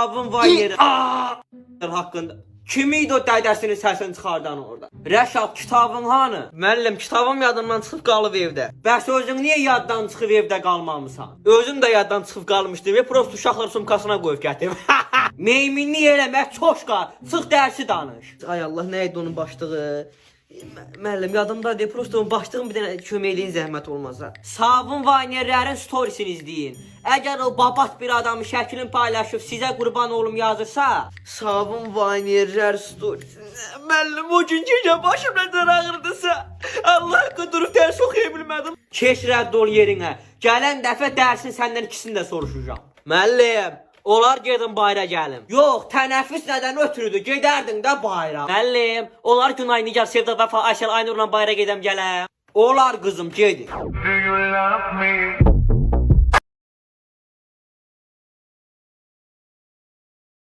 kitabın var yeri. Aa! haqqında. Kim idi o dədəsinin səsini çıxardan orada? Rəşad kitabın hanı? Müəllim kitabım yadımdan çıxıb qalıb evdə. Bəs özün niyə yaddan çıxıb evdə qalmamısan? Özüm də yaddan çıxıb qalmışdım və prosta uşaqlar sumkasına qoyub gətirdim. Meyminlik eləmək çoşqa. Çıx dərsi danış. Ay Allah, nə idi onun başlığı? Müəllim yadımda deyil, prosta onun başlığın bir dənə köməkliyin zəhmət olmasa. Savun Vaynerlərin storiesini izləyin. Əgər o babat bir adamın şəklini paylaşıb sizə qurban olum yazırsa, Savun Vaynerlər storiesi. Müəllim o gün gecə başım nədən ağrıdısa, Allah qudurub dərs oxuya bilmədim. Keç rədd ol yerinə. Gələn dəfə dərsin səndən ikisini də soruşacağam. Müəllim, Olar gedin bayra gəlim. Yox, tənəffüs nədən ötürüdür? Gedərdin də bayra. Müəllim, olar Günay Nigar Sevda və Ayşəl Aynurla bayra gedəm gələm. Olar qızım, gedin. Do you love me?